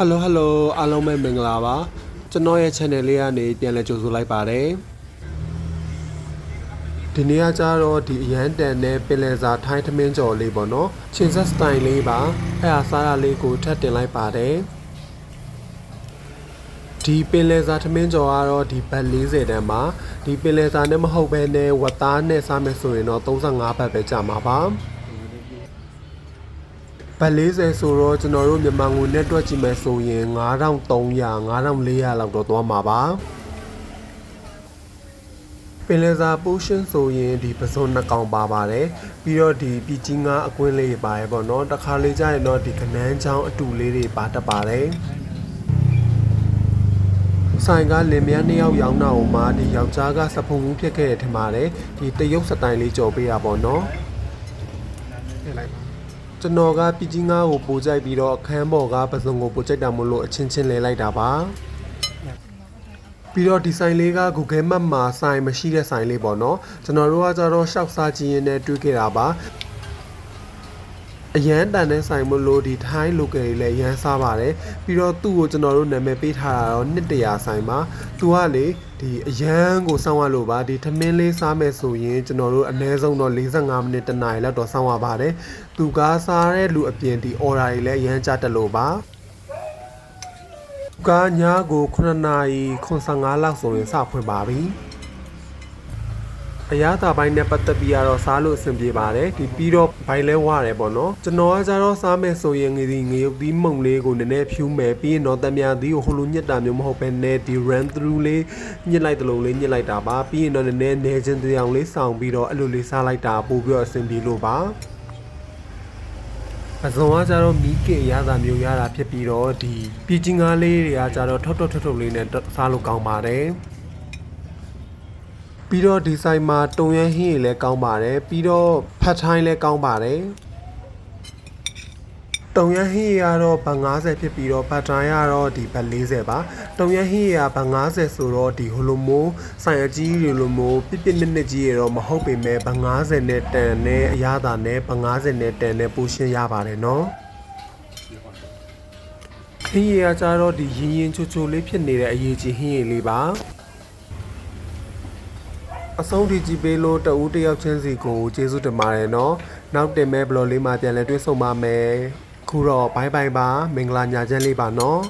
ဟယ်လိုဟယ်လိုအားလုံးပဲမင်္ဂလာပါကျွန်တော်ရဲ့ channel လေးကနေပြန်လည်ကြိုဆိုလိုက်ပါတယ်ဒီနေ့ကကြတော့ဒီအရန်တန်တဲ့ပင်လယ်စာထိုင်းထမင်းကြော်လေးပေါ့နော်ချင်းဆက်စတိုင်လေးပါအဲ့ဟာစားရလေးကိုထပ်တင်လိုက်ပါတယ်ဒီပင်လယ်စာထမင်းကြော်ကတော့ဒီဘတ်40တန်းပါဒီပင်လယ်စာနဲ့မဟုတ်ဘဲနဲ့ဝတ်သားနဲ့စားမယ်ဆိုရင်တော့35ဘတ်ပဲကြာမှာပါ ဘတ်40ဆိုတော့ကျွန်တော်တို့မြန်မာငွေနဲ့တွက်ကြည့်မယ်ဆိုရင်9300 9400လောက်တော့သွားမှာပါပင်လယ်စာပိုးရှင်းဆိုရင်ဒီပစုံနှစ်ကောင်ပါပါတယ်ပြီးတော့ဒီပြည်ကြီးငါအကွင်းလေးပါရပေါ့နော်တစ်ခါလေးကျရင်တော့ဒီကနန်းချောင်းအတူလေးတွေပါတတ်ပါတယ်ဆိုင်ကလင်မယားနှစ်ယောက်ရောင်းတာဟိုမှာဒီယောက်ျားကစဖုံမှုဖြစ်ခဲ့တယ်ထင်ပါတယ်ဒီတရုတ်စတိုင်လေးကြော်ပေးရပါတော့ထည့်လိုက်ပါ ကျွန်တော်ကပြည်ကြီးငါးကိုပို့ကြိုက်ပြီးတော့အခန်းပေါ်ကပစုံကိုပို့ကြိုက်တာမို့လို့အချင်းချင်းလဲလိုက်တာပါပြီးတော့ဒီဆိုင်လေးက Google Map မှာဆိုင်မရှိတဲ့ဆိုင်လေးပေါ့နော်ကျွန်တော်တို့ကကြတော့ရှောက်စားကြည့်ရင်လည်းတွေ့ခဲ့တာပါ အရန်တန်တဲ့ဆိုင်မလို့ဒီထိုင်း local တွေလည်းအရန်စားပါတယ်ပြီးတော့သူ့ကိုကျွန်တော်တို့နာမည်ပေးထားတာတော့နှစ်တရာဆိုင်ပါသူကလေဒီအရန်ကိုစောင့်ရလို့ပါဒီထမင်းလေးစားမယ်ဆိုရင်ကျွန်တော်တို့အနည်းဆုံးတော့45မိနစ်တနားရီလောက်တော့စောင့်ရပါတယ်သူကစားတဲ့လူအပြင်ဒီ order တွေလည်းအရန်ကြတက်လို့ပါကညကို9နာရီ95လောက်ဆိုရင်စဖွင့်ပါပြီ အရသာပိုင်းနဲ့ပတ်သက်ပြီးတော့စားလို့အဆင်ပြေပါတယ်ဒီပြီးတော့ဘိုင်လဲဝရတယ်ပေါ့နော်ကျွန်တော်ကကြတော့စားမယ်ဆိုရင်ငဒီငရုတ်သီးမုံလေးကိုနည်းနည်းဖြူးမယ်ပြီးရင်တော့တမယာသီးကိုဟိုလိုညစ်တာမျိုးမဟုတ်ပဲနဲ့ဒီ run through လေးညစ်လိုက်တလုံးလေးညစ်လိုက်တာပါပြီးရင်တော့နည်းနည်းနေချင်းတရားလေးစောင်းပြီးတော့အဲ့လိုလေးစားလိုက်တာပို့ပြီးတော့အဆင်ပြေလို့ပါအစုံကကြတော့မီးကင်ရတာမျိုးရတာဖြစ်ပြီးတော့ဒီပြည်ချင်းကားလေးတွေကကြတော့ထောက်ထောက်ထောက်ထောက်လေးနဲ့စားလို့ကောင်းပါတယ် ပြီးတော့ဒီဆိုင်မှာတုံရဟင်းရည်လည်းကောင်းပါတယ်ပြီးတော့ဖတ်ထိုင်းလည်းကောင်းပါတယ်တုံရဟင်းရည်ကတော့ဘတ်50ဖြစ်ပြီးတော့ဖတ်ထိုင်းကတော့ဒီဘတ်40ပါတုံရဟင်းရည်ကဘတ်50ဆိုတော့ဒီဟိုလိုမိုးဆိုင်အကြီးတွေလိုမိုးပြစ်ပြစ်နစ်နစ်ကြီးရတော့မဟုတ်ပေမဲ့ဘတ်50နဲ့တန်နဲ့အရသာနဲ့ဘတ်50နဲ့တန်နဲ့ပိုရှင်းရပါတယ်နော်ဟင်းရည်ကကြတော့ဒီရင်ရင်ချိုချိုလေးဖြစ်နေတဲ့အရေးကြီးဟင်းရည်လေးပါ အဆုံးထိကြည်ပေးလို့တဦးတယောက်ချင်းစီကိုကျေးဇူးတင်ပါတယ်နော်နောက်တင်မဲ့ဘလော့လေးမှာပြန်လည်တွေ့ဆုံပါမယ်ခုတော့ဘိုင်ဘိုင်ပါမင်္ဂလာညချမ်းလေးပါနော်